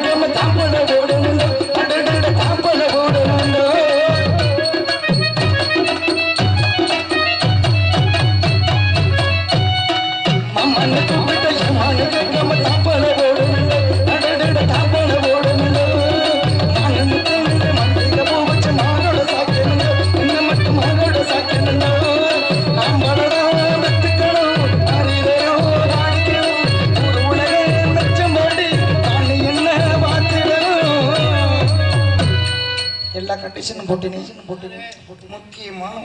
மண்ணு கேட்காம போட்டு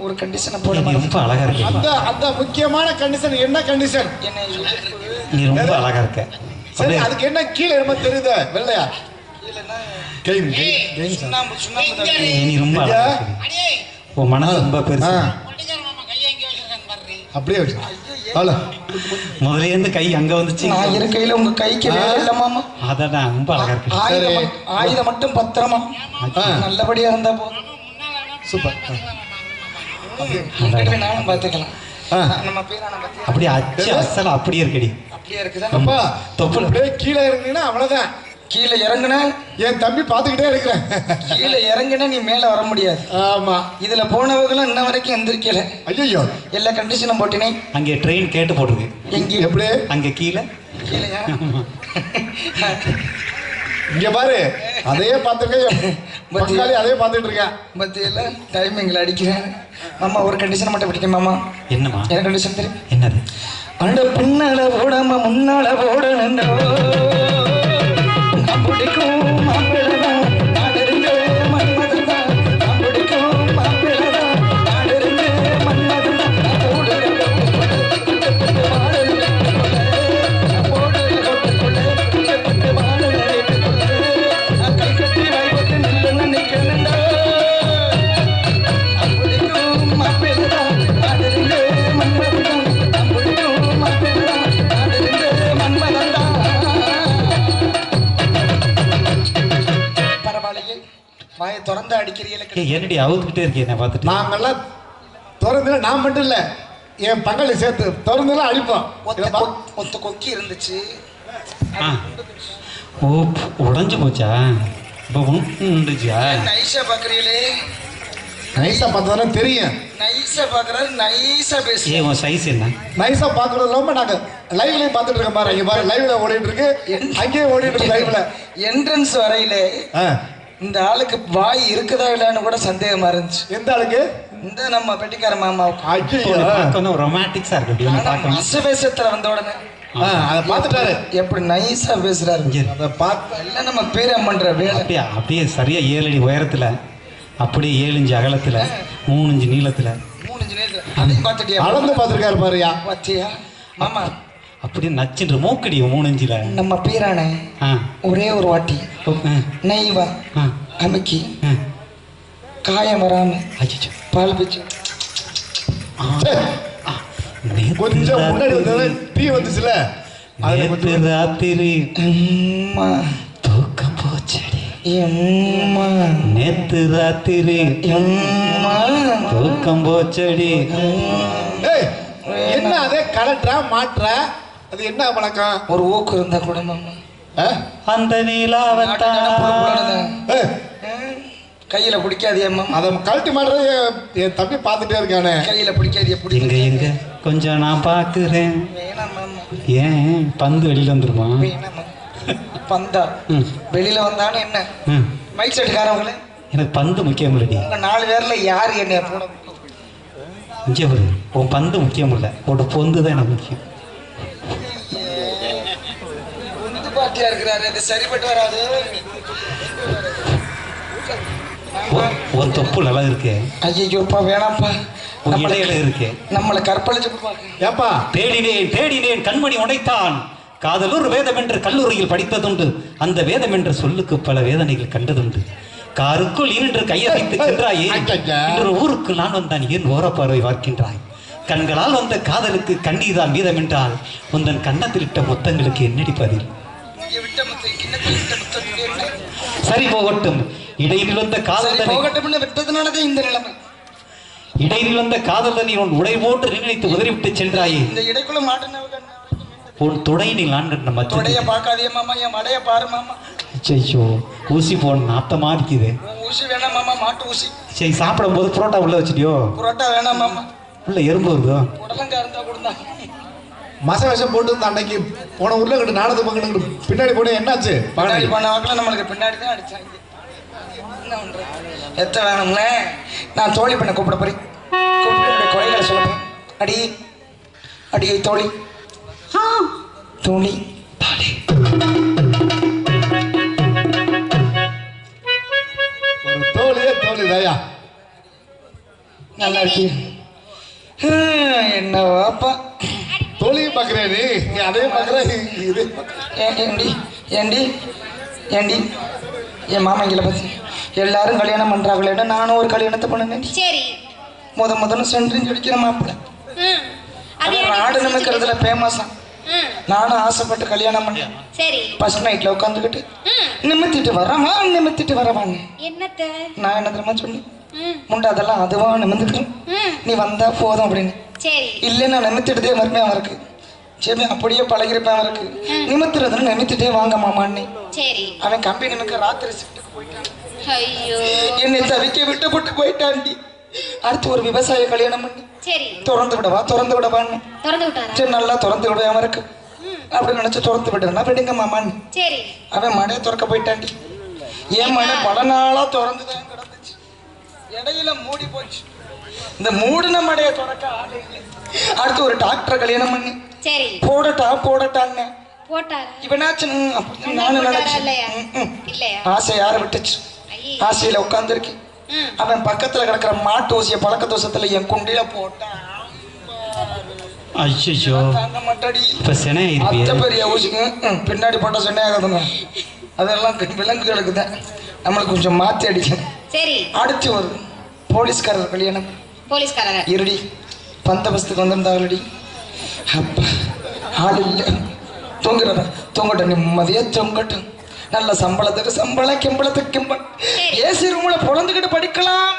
ஒரு கண்டிஷனை போட ரொம்ப அழகா இருக்க. அந்த அந்த முக்கியமான கண்டிஷன் என்ன கண்டிஷன் என்னை நீ ரொம்ப அழகா இருக்க. சரி அதுக்கு என்ன கீழே என்னமோ தெரியுது. வெள்ளையா? கேம் கேம் சுண்ணாம்பு சுண்ணாம்பு தான். ஏய், நீ ரொம்ப அழகா இருக்க. உன் மனசு ரொம்ப பெருசு. அப்படியே வச்சு. ஹலோ முதல்ல இருந்து கை அங்க வந்துச்சு. நான் இருக்கையில உங்க கைக்கு வேலை இல்ல மாமா. அதான் ரொம்ப அழகா இருக்கு. ஆயுதம் மட்டும் பத்திரமா. நல்லபடியா இருந்தா போதும். சூப்பர். நானும் பத்தி அப்படியே அச்சு அசல் அப்படியே இருக்கடி. அப்படியே இருக்குதா? அப்பா தொப்புள் அப்படியே கீழே இறங்குனீங்கன்னா அவ்வளவுதான். கீழே இறங்குன? என் தம்பி பார்த்துக்கிட்டே இருக்கிறேன். கீழே இறங்குன நீ மேல வர முடியாது. ஆமா. இதுல போனவங்களும் இன்ன வரைக்கும் எந்திரிக்கல. ஐயோ எல்லா கண்டிஷனும் போட்டினே. அங்கே ட்ரெயின் கேட்டு போட்டிருக்கு. எங்க? எப்படி? அங்க கீழே. கீழேயா? இங்க பாரு அதையே பார்த்துருக்கேன் பங்காளி அதையே பார்த்துட்டு இருக்கேன் மத்தியில டைமிங்ல அடிக்கிறேன். மாமா ஒரு கண்டிஷன் மட்டும் பிடிக்கும் மாமா. என்னம்மா? என்ன கண்டிஷன் தெரியும்? என்னது? அண்ட பின்னால ஓடாம முன்னால ஓடணும் பிடிக்கும் திறந்து அடிக்கிறீங்களே என்னடி அவுத்துக்கிட்டே இருக்கே என்ன பார்த்துட்டு? நாங்கெல்லாம் திறந்துல நான் மட்டும் இல்ல என் பங்காளி சேர்த்து திறந்துல அடிப்போம். ஒத்த கொக்கி இருந்துச்சு. ஆ. ஓ உடஞ்சு போச்சா? இப்போ உண்டுச்சா நைஸா பாக்குறீங்களே. நைஸா பார்த்ததானே தெரியும். நைஸா பாக்குறாரு நைஸா பேசு ஏ உன் சைஸ் என்ன? நைஸா பாக்குறது இல்லாம நாங்க லைவ்லயும் பார்த்துட்டு இருக்கோம் பாரு இங்க பாரு லைவ்ல ஓடிட்டு இருக்கு. அங்கேயே ஓடிட்டு இருக்கு லைவ்ல என்ட்ரன்ஸ் வரையிலே இந்த ஆளுக்கு வாய் இருக்குதா இல்லைன்னு கூட சந்தேகமா இருந்துச்சு. எந்த ஆளுக்கு? இந்த நம்ம பெட்டிக்கார மாமாவுக்கு ரொமான்டிக்ஸா இருக்கு மசவேசத்துல வந்த உடனே. ஆ, அதை பார்த்துட்டாரு. எப்படி நைஸா பேசுறாரு. அதை பார்த்து எல்லாம் நம்ம பேரம் பண்ற வேலை. அப்படியே? சரியா ஏழு அடி உயரத்துல அப்படியே ஏழு இஞ்சு அகலத்துல மூணு இஞ்சு நீளத்துல. மூணு இன்ச்சு நேரத்துல அதையும் பார்த்துட்டியா? அளந்து பார்த்துருக்காரு பாருயா. பாத்தியா மாமா அப்படியே நச்சுன்ற மூக்கடி மூணு இஞ்சில நம்ம பீரானே ஆ. ஒரே ஒரு வாட்டி நெய்வா அமுக்கி ஆ. காயம் வராம. பால் பிச்சு. கொஞ்சம் முன்னாடி டீ வந்துச்சுல. கொஞ்சம் ராத்திரி. தூக்கம் போச்சடி. எம்மா. நேத்து ராத்திரி. எம்மா. தூக்கம் போச்சடி. என்ன அதே கலட்டுறா மாட்டுற? அது என்ன பழக்கம் ஒரு ஊக்கு இருந்தா கூட மாமா ஆ? அந்த நீலாவத்தான் கையில பிடிக்காதியா மாமா. அதை கழட்டி மாட்டுறது என்- தம்பி பார்த்துட்டே இருக்கானே. கையில பிடிக்காதியா எங்க பிடிக்க எங்க கொஞ்சம் நான் மாமா. ஏன்? பந்து வெளியில வந்துருமா? பந்தா. ம், வெளியில வந்தாலும் என்ன? ம். மைக் செட்டுக்காரவங்களே? எனக்கு பந்து முக்கியம் இல்லடி. நாலு பேர்ல யார் என்னைய போட இங்கே உன் பந்து முக்கியம் இல்லை. உன்னோட பொந்து தான் எனக்கு முக்கியம். பாட்டியா இருக்கிறாரு. அது சரிப்பட்டு வராது. ஒரு- தொப்பு நல்லா இருக்கு. ஐயோப்பா வேணாம்ப்பா. இடையில இருக்கு. நம்மளை கற்பழிச்சு ஏப்பா? தேடினேன் தேடினேன் கண்மணி உடைத்தான் காதலூர் வேதம் என்று கல்லூரியில் படித்ததுண்டு. அந்த வேதம் என்ற சொல்லுக்கு பல வேதனைகள் கண்டதுண்டு. காருக்குள் ஈன்று கையசைத்து சென்றாயே. இன்று ஊருக்கு நான் வந்தான். ஏன் ஓரப்பார்வை பார்க்கின்றாய்? கண்களால் வந்த காதலுக்கு கண்ணீர்தான் மீதம் என்றால் உந்தன் கன்னத்தில் இட்ட முத்தங்களுக்கு என்னடி பதில்? சரி போகட்டும். இடையில் வந்த காதலனை போகட்டும்னு விட்டதுனாலதான் இந்த நிலைமை. இடையில் வந்த காதலனை உன் உடை போன்று நினைத்து உதறிவிட்டு சென்றாயே. இந்த இடைக்குள்ள மாட்டினவங்க உன் துடையினில் நான் கண்ட மச்ச தொடைய பார்க்காதே மாமா என் மடைய பாரு மாமா. ஐயோ ஊசி போன நாத்தமா இருக்குது ஊசி வேணாம் மாமா மாட்டு ஊசி. சரி சாப்பிடும் போது புரோட்டா உள்ள வச்சிட்டியோ? புரோட்டா வேணாம் மாமா. உள்ள எறும்பு வருதோ? உடலங்கா இருந்தா கொடுந்தா. மச விஷம் போட்டு இருந்த அன்னைக்கு போன உள்ள கிட்ட நாடகத்து பங்கிட்டு பின்னாடி போன என்னாச்சு? பின்னாடி போன வாக்கில் நம்மளுக்கு பின்னாடி தான் அடிச்சாங்க. என்ன பண்றது? எத்த வேணும்ல நான் தோழி பண்ண கூப்பிட போறேன். கூப்பிட்டு குறைகளை சொல்றேன் அடி அடியை தோழி. தோழி தாடி ஒரு தோழியே தோழி தயா. நல்லா இருக்கு ஹம், என்ன வாப்பா தோழியும் பாக்குறேன் நீ நீ அதையும் பாக்குற இதே ஏண்டி? ஏண்டி? ஏண்டி என் மாமங்களை பத்தி எல்லாரும் கல்யாணம் பண்றாங்களேடா நானும் ஒரு கல்யாணத்தை பண்ணேன் சரி. முத முதல்ல சென்ட்ரிங் அடிக்கிற மாப்பிள்ள. அது ஆடு நிமிக்கிறதுல ஃபேமஸா. நானும் ஆசைப்பட்டு கல்யாணம் பண்ணேன். சரி. ஃபர்ஸ்ட் நைட்ல உட்காந்துக்கிட்டு. நிமித்திட்டு வரவா? நிமித்திட்டு வரவாங்க என்னத்த? நான் என்ன தெரியுமா சொன்னேன். முண்டை அதெல்லாம் அதுவா நிமிந்துக்கிறோம் ம். நீ வந்தா போதும் அப்படின்னு. சரி. இல்லை நான் நிமித்திட்டதே மறுமையா இருக்கு சரி அப்படியே பழகிருப்பேன் இருக்கு. நிமித்துறதுன்னு நிமித்திட்டே வாங்க மாமான்னு சரி. அவன் கம்பி நிமிக்க ராத்திரி ஷிஃப்ட்டுக்கு போயிட்டான். என்னை தவிக்க விட்டு போட்டு போயிட்டான்டி அடுத்து ஒரு விவசாய கல்யாணம் பண்ணி. திறந்து விடவா திறந்து விடவான்னு சரி நல்லா திறந்து விடுவாம இருக்கு. அப்படின்னு நினைச்சு திறந்து விடுறேன்னா விடுங்க மாமான்னு சரி. அவன் மடையை திறக்க போயிட்டான்டி என் மடை பல நாளா திறந்து தான் கிடந்துச்சு. இடையில மூடி போச்சு. இந்த மூடின மடையை திறக்க ஆளே இல்லை. அடுத்து ஒரு டாக்டரை கல்யாணம் பண்ணி. சரி. போடட்டா போடட்டான்னு. போட்டாரா? இவனாச்சு நானும் நினைச்சேன். ஆசை யாரை விட்டுச்சு. ஆசையில உட்காந்துருக்கேன். அவன் பக்கத்துல கிடக்குற மாட்டு ஊசிய பழக்க தோசத்துல என் குண்டில போட்டான் ஐயோ இப்ப சினை அத்த பெரிய ஊசி ம், ம், பின்னாடி போட்டா சொன்னையாகாதுங்க அதெல்லாம் க- விலங்குகளுக்கு தான் நம்மளுக்கு கொஞ்சம் மாத்தி அடிக்கணும் சரி. அடுத்து ஒரு போலீஸ்காரர் கல்யாணம். போலீஸ்காரங்க இருடி. பந்தபஸ்துக்கு வந்திருந்தாங்களடி அப்பா ஆள் இல்லை. தூங்குறவன் தூங்கட்டும் நிம்மதியா தூங்கட்டும். நல்ல சம்பளத்துக்கு சம்பளம் கிம்பளத்துக்கு கிம்பளம். ஏசி ரூம்ல பொழந்துக்கிட்டு படிக்கலாம்.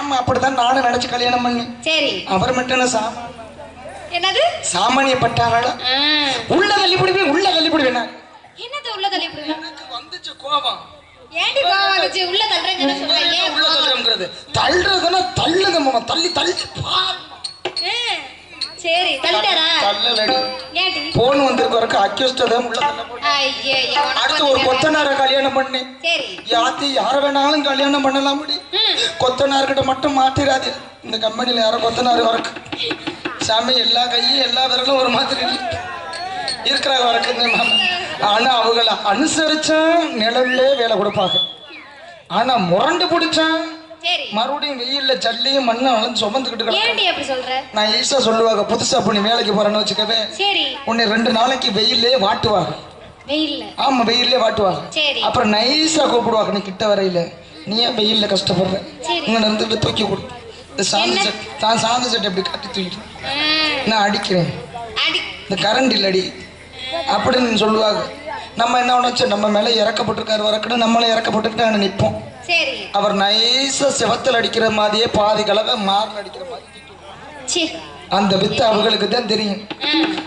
ஆமா அப்படிதான் நானும் நினைச்சு கல்யாணம் பண்ணி. சரி. அவர் மட்டும் என்ன சாமா என்னது? சாமானியப்பட்டாங்களா ஆ. உள்ள தள்ளிப்படுவேன் உள்ள தள்ளிப்படுவேன். என்னது உள்ள தள்ளி விடுங்க எனக்கு வந்துச்சு கோபம். ஏன்டி கோவம் வந்துச்சு? உள்ள தள்ளுறேன்னு சொல்றேன் ஏன் உள்ள கோவம்? தள்ளுறோங்கிறது தள்ளுறதுன்னா தள்ளுங்க மாமா. தள்ளி தள்ளி பாரு. சரி தள்ளிட்டாரா? தள்ளலடி. ஏன்டி போன் வந்திருக்க வரைக்கும் அக்யூஸ்ட் தான் உள்ள தள்ள போட்டு. ஐயே அடுத்து ஒரு கொத்தனார கல்யாணம் பண்ணேன் சரி. யாத்தி யார வேணாலும் கல்யாணம் பண்ணலாம் முடி. கொத்தனார்கிட்ட மட்டும் மாத்திராது. இந்த கம்பெனில யாரோ கொத்தனார் வரக்கு சாமி எல்லா கையும் எல்லா விரலும் ஒரு மாதிரி இருக்கிறாங்க வரக்குங்க மாமா ஆனா அவங்கள அனுசரிச்சா நிழல்ல வேலை கொடுப்பாங்க. ஆனா முரண்டு பிடிச்சான். சரி. மறுபடியும் வெயில்ல ஜல்லியும் மண்ணு அளந்து சுமந்துக்கிட்டு நான் ஈஸா சொல்லுவாங்க புதுசா பண்ணி வேலைக்கு போறேன்னு வச்சுக்கவே உன்னை ரெண்டு நாளைக்கு வெயிலே வாட்டுவாங்க. வெயில்ல. ஆமா வெயிலே வாட்டுவாங்க. அப்புறம் நைஸா கூப்பிடுவாங்க நீ கிட்ட வரையில நீ ஏன் வெயில்ல கஷ்டப்படுற? சரி. இங்க இருந்துட்டு தூக்கி கொடு. இந்த சாந்து என்ன? செட் தான் சாந்து செட் எப்படி கட்டி தூக்கிட்டு. நான் அடிக்கிறேன். அடி. இந்த கரண்ட் இல்லடி. அப்படின்னு சொல்லுவாங்க. நம்ம என்ன நினைச்சோம்? நம்ம மேல இறக்கப்பட்டிருக்காரு வரக்கணும் நம்மளும் இறக்கப்பட்டுக்கிட்டு நிற்போம். சரி. அவர் நைஸா செவத்தில் அடிக்கிற மாதிரியே பாதி கலவை மாரில் அடிக்கிற மாதிரி அந்த வித்து அவங்களுக்கு தான் தெரியும்.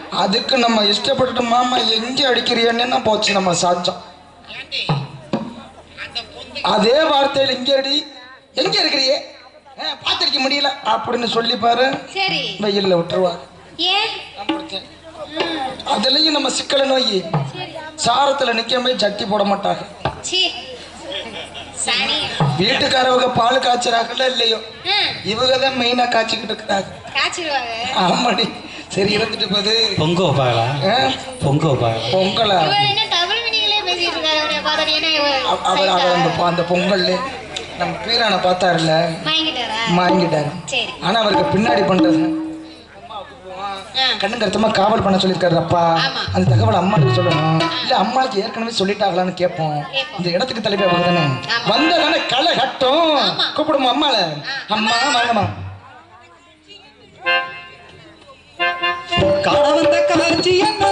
அதுக்கு நம்ம இஷ்டப்பட்டுட்டு மாமா எங்க அடிக்கிறியன்னு போச்சு? நம்ம சாச்சம் அதே வார்த்தையில இங்க அடி. எங்க இருக்கிறியே? பார்த்திருக்க முடியல. அப்படின்னு சொல்லி பாரு. சரி. வெயில்ல விட்டுருவாங்க ஏன்? அதுலயும் நம்ம சிக்கல நோய் சாரத்துல நிக்காம சட்டி போட மாட்டாங்க. வீட்டுக்காரவங்க பால் காய்ச்சறாங்கல்ல இல்லையோ? இவங்க தான் மெயினா காய்ச்சிக்கிட்டு இருக்கிறாங்க. ஆமாடி. சரி இருந்துட்டு போகுது பொங்க வைப்பாங்களா? ஆ, பொங்க வைப்பாங்களா? பொங்கலா? அவரை அவர் அந்த பொ- அந்த பொங்கல்ல நம்ம பீரானை பார்த்தாருல்ல? வாங்கிட்டாரா. ஆனா அவருக்கு பின்னாடி பண்றது. கண்ணு கருத்தமா காவல் பண்ண சொல்லியிருக்காரு அப்பா. அந்த தகவல் அம்மாவுக்கு சொல்லணும் இல்ல அம்மாவுக்கு ஏற்கனவே சொல்லிட்டாங்களான்னு கேட்போம். இந்த இடத்துக்கு தலைவி அவங்க தானே. வந்ததானே களை கட்டும். கூப்பிடுமா அம்மால அம்மா வாங்கம்மா. காண வந்த என்ன?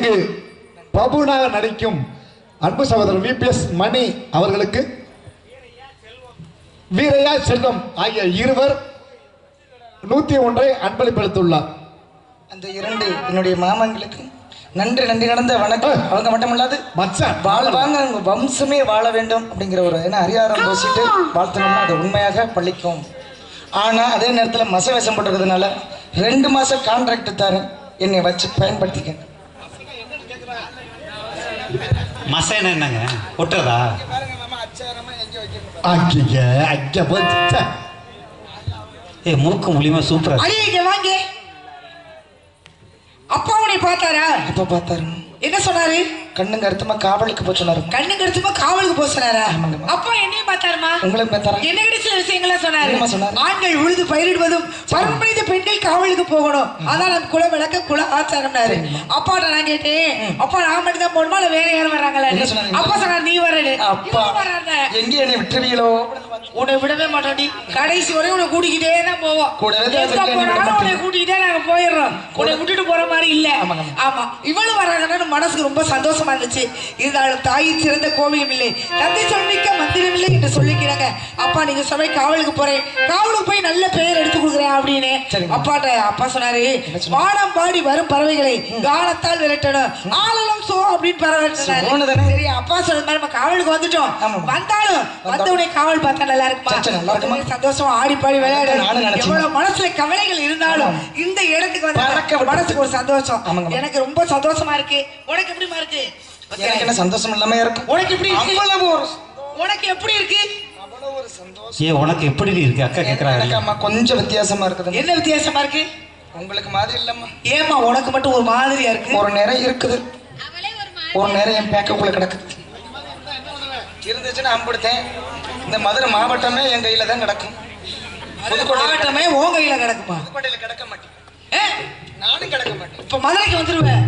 இங்கு பபுனாக நடிக்கும் அன்பு சகோதரர் விபிஎஸ் மணி அவர்களுக்கு வீரையா செல்வம் ஆகிய இருவர் நூத்தி ஒன்றை அன்பளிப்படுத்துள்ளார் அந்த இரண்டு என்னுடைய மாமங்களுக்கு நன்றி நன்றி கடந்த வணக்கம். அவங்க மட்டுமல்லாது மச்சான் வாழ்வாங்க உங்க வம்சமே வாழ வேண்டும் அப்படிங்கிற ஒரு ஏன்னா ஹரியாரம் பூசிட்டு வாழ்த்தணும்னா அது உண்மையாக பழிக்கும். ஆனா அதே நேரத்துல மச வேஷம் போட்டுறதுனால ரெண்டு மாசம் கான்ட்ராக்ட் தரேன். என்னை வச்சு பயன்படுத்திக்க மசேன என்னங்க? ஒட்டுறதா? அக்கிய அக்கிய போச்சு ஏ மூக்கு மூலியமா சூப்பரா. அடி இங்க வாங்க. அப்பா உன்னை பார்த்தாரா? அப்ப பார்த்தாரு. என்ன சொன்னாரு? கண்ணுங்க அர்த்தமா காவலுக்கு போய் சொன்னாரு. கண்ணு கடிச்சுமா காவலுக்கு போக சொன்னாரா. அப்பா என்னையும் பார்த்தாருமா? உங்களுக்கு பார்த்தாரா? என்ன கிடைச்ச விஷயங்களா சொன்னாரு? ஆண்கள் உழுது பயிரிடுவதும் பருமனித பெண்கள் காவலுக்கு போகணும். அதான் நம்ம குல விளக்க குல ஆச்சாரம்னாரு. அப்பாட்ட நான் கேட்டேன் அப்பா நான் மட்டும் தான் போகணுமா? இல்ல வேற யாரும் வர்றாங்களா? அப்பா சொன்னார் நீ வரடு அப்பா எங்க என்னை விட்டுருவீங்களோ? உன்னை விடவே மாட்டோம்டி. கடைசி வரை உன்னை கூட்டிக்கிட்டே தான் போவோம். போனாலும் உன்னை கூட்டிக்கிட்டே நாங்க போயிடுறோம். உன்னை விட்டுட்டு போற மாதிரி இல்ல. ஆமா. இவ்வளவு வராங்கன்னா மனசுக்கு ரொம்ப சந்தோஷமா இருந்துச்சு இருந்தாலும் தாயின் சிறந்த கோவிலும் இல்லை. தந்தை சொல்மிக்க மந்திரம் இல்லை. என்று சொல்லிக்கிறாங்க. அப்பா நீங்க சபை காவலுக்கு போறேன். காவலுக்கு போய் நல்ல பெயர் எடுத்து கொடுக்குறேன் அப்படின்னு. அப்பாட்ட அப்பா சொன்னாரு? வானம் பாடி வரும் பறவைகளை. காலத்தால் விரட்டணும். ஆளலம் சோ அப்படின்னு பறவை? சரி அப்பா சொன்ன மாதிரி நம்ம காவலுக்கு வந்துட்டோம். வந்தாலும் வந்தவனை காவல் பார்த்தா நல்லா இருக்குமா? சந்தோஷமா ஆடி பாடி விளையாடு. நானும் நினைச்சேன். எவ்வளவு மனசுல கவலைகள் இருந்தாலும் இந்த இடத்துக்கு வந்து. மனசுக்கு ஒரு சந்தோஷம். எனக்கு ரொம்ப சந்தோஷமா இருக்கு. உனக்கு எப்படிமா இருக்கு? எனக்கு என்ன சந்தோஷம் இல்லாம இருக்கும் உனக்கு எப்படி உனக்கு எப்படி இருக்கு? அவ்வளவு ஒரு சந்தோஷம் ஏ உனக்கு எப்படி இருக்கு? அக்கா எனக்கு கேக்குறாங்க. அம்மா கொஞ்சம் வித்தியாசமா இருக்குது என்ன வித்தியாசமா இருக்கு? உங்களுக்கு மாதிரி இல்லம்மா. ஏமா உனக்கு மட்டும் ஒரு மாதிரியா இருக்கு? ஒரு நேரம் இருக்குது. அவளே ஒரு நேரம் என் பேக்கப்புள்ள கிடக்குது. இருந்துச்சுன்னா அம்படுத்தேன். இந்த மதுரை மாவட்டமே என் கையில தான் கிடக்கும். மாவட்டமே உன் கையில கிடக்குமா? புதுக்கோட்டையில கிடக்க மாட்டேன். ஏ, இப்ப மதுரைக்கு வந்துருவேன்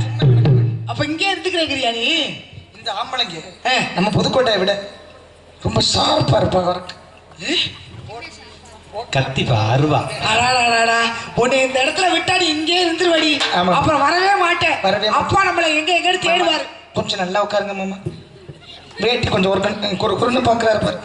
அப்ப இங்கே இருந்துக்கிறேங்கிறியா நீ? இந்த ஆம்பளைங்க. நம்ம புதுக்கோட்டையை விட ரொம்ப ஷார்ப்பா இருப்பாங்க. அவருக்கு கத்திப்பா அருவா. அடாடாடாடா உன்னை இந்த இடத்துல விட்டா நீ இங்கே இருந்துருவடி. ஆமா. அப்புறம் வரவே மாட்டேன். வரவே. அப்பா நம்மள எங்க எங்கன்னு தேடுவாரு. கொஞ்சம் நல்லா உட்காருங்க மாமா. வேட்டி கொஞ்சம் ஒரு கண் குறு குறுன்னு பார்க்குறாரு பாரு.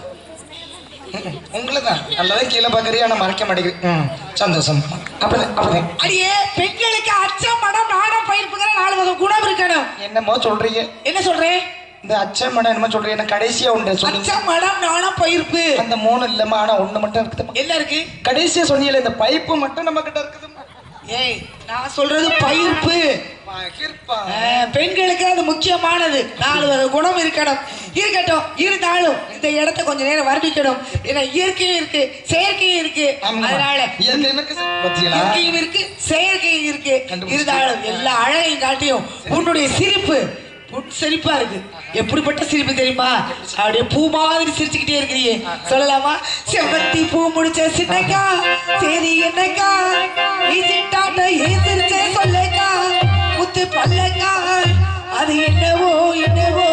உங்களை தான் நல்லாவே கீழே பார்க்குறீ ஆனால் மறைக்க மாட்டேங்குது. ம். சந்தோஷம். அப்படி அப்படி அடியே பெண்களுக்கு அச்சம் மடம் நாடம் பயிர்ப்புங்கிற நாலு வகை குணம் இருக்கணும். என்னமோ சொல்றீங்க. என்ன சொல்றேன்? இந்த அச்சம் மடம் என்னமோ சொல்றீங்க எனக்கு கடைசியா ஒன்று சொன்னீங்க அச்சம் மடம் நாணம் பயிர்ப்பு. அந்த மூணு இல்லம்மா ஆனா ஒண்ணு மட்டும் இருக்குது என்ன இருக்கு? கடைசியா சொன்னீங்களே இந்த பைப்பு மட்டும் நம்ம கிட்ட இருக்குதும்மா ஏய் நான் சொல்றது பயிர்ப்பு. பெண்களுக்கு அது முக்கியமானது. நாலு வகை குணம் இருக்கணும். இருக்கட்டும் இருந்தாலும் இந்த இடத்த கொஞ்ச நேரம் வர்ணிக்கணும். ஏன்னா இயற்கையும் இருக்கு செயற்கையும் இருக்கு. அதனால இயற்கையும் இருக்கு, செயற்கையும் இருக்கு. இருந்தாலும் எல்லா அழகையும் காட்டியும் உன்னுடைய சிரிப்பு சிரிப்பா இருக்கு. எப்படிப்பட்ட சிரிப்பு தெரியுமா? அப்படியே பூ மாதிரி சிரிச்சுக்கிட்டே இருக்கிறியே சொல்லலாமா? செவ்வந்தி பூ முடிச்ச சின்னக்கா சரி என்னக்கா? சிரிச்ச சொல்லக்கா. முத்து பல்லக்கா அது என்னவோ என்னவோ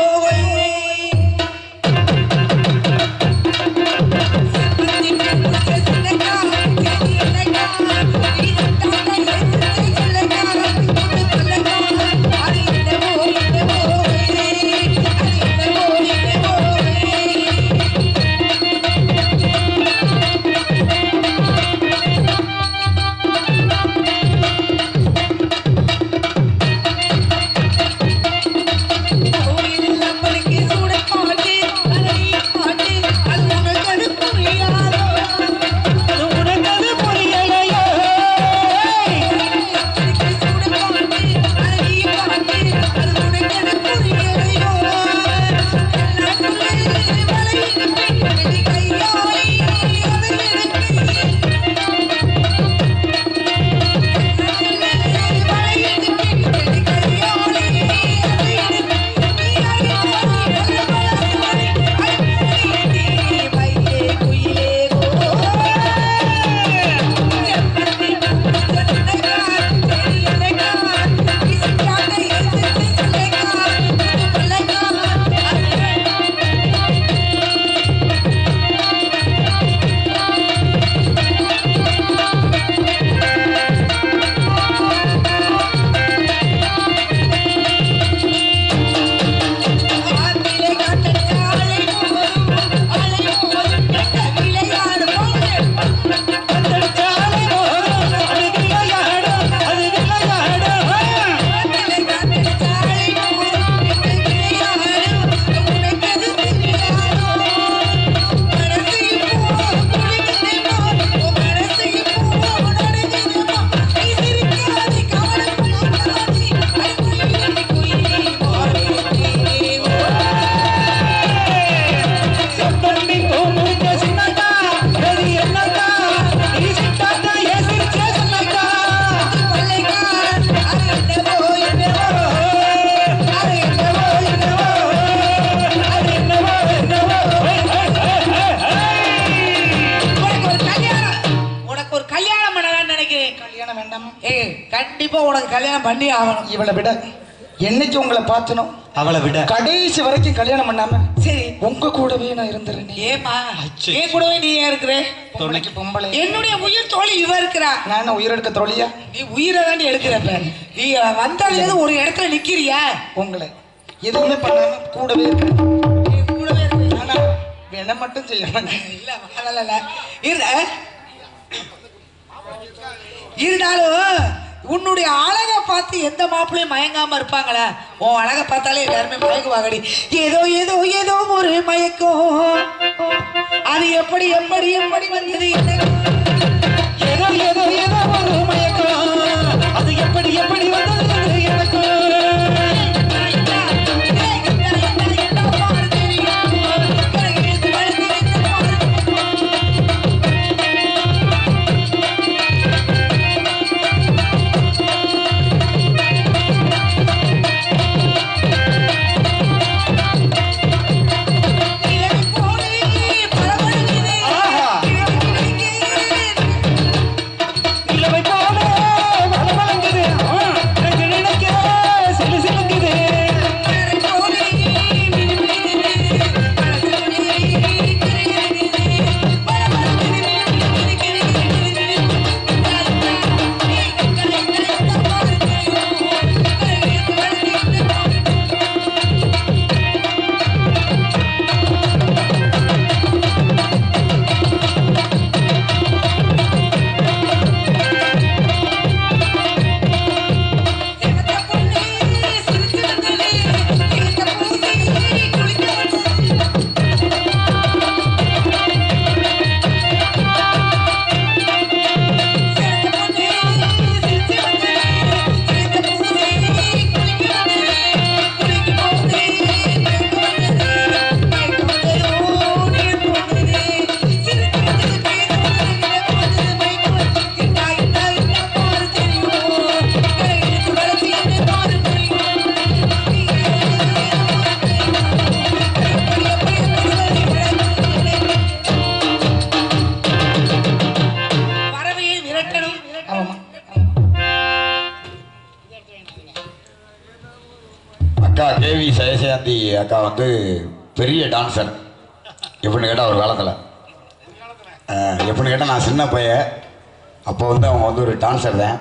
இவளை விட என்னைக்கு உங்களை பார்த்தனோ அவளை விட. கடைசி வரைக்கும் கல்யாணம் பண்ணாம சரி. உங்க கூடவே நான் இருந்துறேன். ஏமா அச்சோ. ஏன் கூடவே நீ ஏன் இருக்கிற? பொம்பளைக்கு பொம்பளை. என்னுடைய உயிர் தோழி இவ இருக்கிறா. நான் உயிரெடுக்க தொழியா? நீ உயிரை தாண்டி எடுக்கிறப்ப நீ வந்தாலே ஒரு இடத்துல நிக்கிறியா? உங்களை எதுவுமே பண்ணாம கூடவே கூடவே ஆனா வேணை மட்டும் செய்ய மாட்டேன். இல்ல இல்ல இருந்தாலும் உன்னுடைய அழகை பார்த்து எந்த மாப்பிள்ளையும் மயங்காம இருப்பாங்களா? உன் அழகை பார்த்தாலே எல்லாருமே மயங்குவாங்கடி. ஏதோ ஏதோ ஏதோ ஒரு மயக்கம். அது எப்படி எப்படி எப்படி வந்தது ஏதோ ஏதோ ஏதோ ஒரு மயக்கம். அது எப்படி எப்படி வந்தது சயசேந்தி அக்கா வந்து பெரிய டான்சர். எப்படின்னு கேட்டால் ஒரு காலத்தில். எப்படின்னு கேட்டால் நான் சின்ன பையன் அப்போ வந்து அவங்க வந்து ஒரு டான்சர் தான்.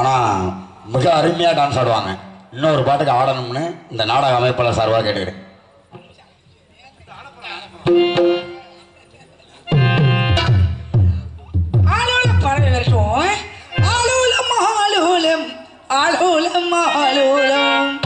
ஆனால் மிக அருமையாக டான்ஸ் ஆடுவாங்க. இன்னொரு பாட்டுக்கு ஆடணும்னு இந்த நாடக அமைப்பாளர் சார்பாக கேட்டுக்கிறேன் ஆலோலம் ஆலோலம் ஆலோலம் ஆலோலம்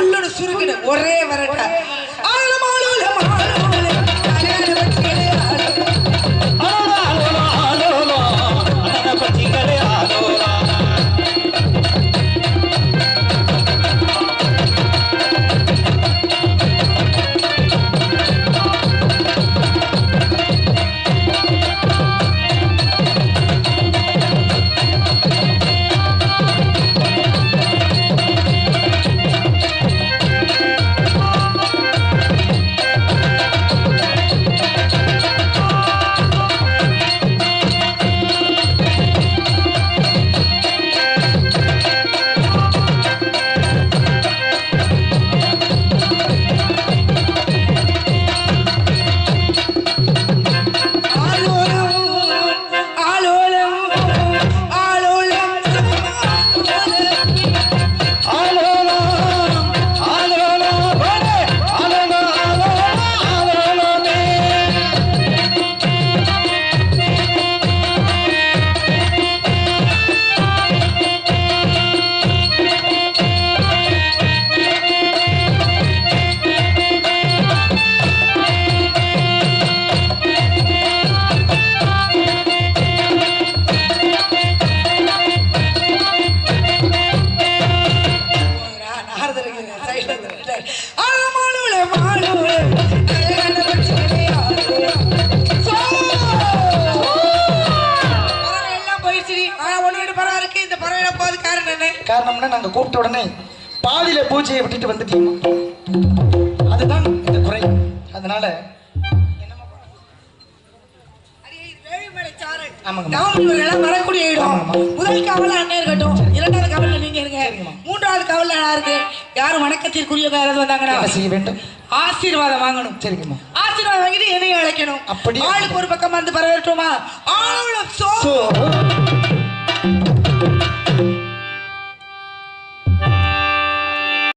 சுள்ளுன்னு சுருக்குன்னு. ஒரே வரட்டா. காரணம்னா நாங்க கூப்பிட்ட உடனே பாதியில பூஜையை விட்டுட்டு வந்துட்டீங்க. அதுதான் இந்த குறை. அதனால வரக்கூடிய இடம். ஆமாம்மா. முதல் காவல அண்ணன் இருக்கட்டும். இரண்டாவது காவல்ல நீங்க இருங்க. மூன்றாவது நான் இருக்கு. யாரும் வணக்கத்திற்குரிய வேற வந்தாங்கன்னா செய்ய வேண்டும்? ஆசீர்வாதம் வாங்கணும். சரிங்கம்மா. ஆசீர்வாதம் வாங்கிட்டு என்னையும் அழைக்கணும். அப்படியே. ஆளுக்கு ஒரு பக்கம் வந்து பரவட்டுமா ஆளும் சோ சோ